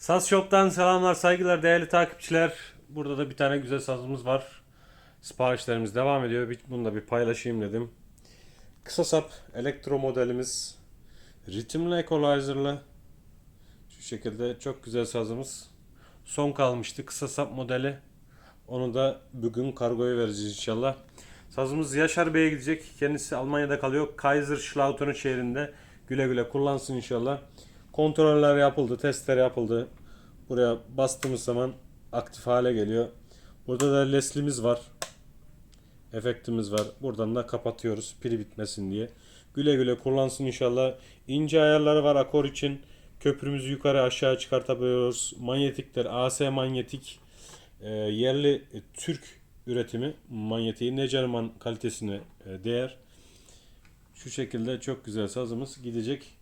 Saz Shop'tan selamlar, saygılar değerli takipçiler. Burada da bir tane güzel sazımız var. Siparişlerimiz devam ediyor. Bunu da bir paylaşayım dedim. Kısa sap elektro modelimiz. Rhythm Equalizer'lı. Şu şekilde çok güzel sazımız. Son kalmıştı kısa sap modeli. Onu da bugün kargoya vereceğiz inşallah. Sazımız Yaşar Bey'e gidecek. Kendisi Almanya'da kalıyor. Kaiserslautern şehrinde. Güle güle kullansın inşallah. Kontroller yapıldı, testler yapıldı. Buraya bastığımız zaman aktif hale geliyor. Burada da leslimiz var. Efektimiz var. Buradan da kapatıyoruz pili bitmesin diye. Güle güle kullansın inşallah. İnce ayarları var akor için. Köprümüzü yukarı aşağı çıkartabiliyoruz. Manyetikler AC manyetik. Ee, yerli e, Türk üretimi manyetiği Necerman kalitesine e, değer. Şu şekilde çok güzel sazımız gidecek.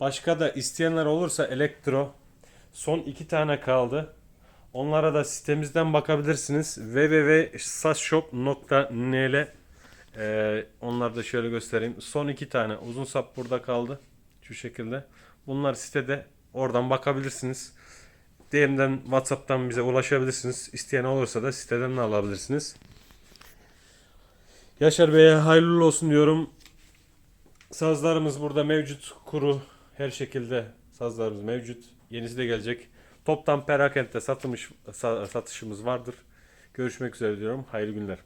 Başka da isteyenler olursa elektro son iki tane kaldı. Onlara da sitemizden bakabilirsiniz. www.sazshop.nl ee, Onları da şöyle göstereyim. Son iki tane uzun sap burada kaldı. Şu şekilde. Bunlar sitede. Oradan bakabilirsiniz. DM'den WhatsApp'tan bize ulaşabilirsiniz. İsteyen olursa da siteden de alabilirsiniz. Yaşar Bey'e hayırlı olsun diyorum. Sazlarımız burada mevcut. Kuru her şekilde sazlarımız mevcut. Yenisi de gelecek. Toptan perakende satılmış sa- satışımız vardır. Görüşmek üzere diyorum. Hayırlı günler.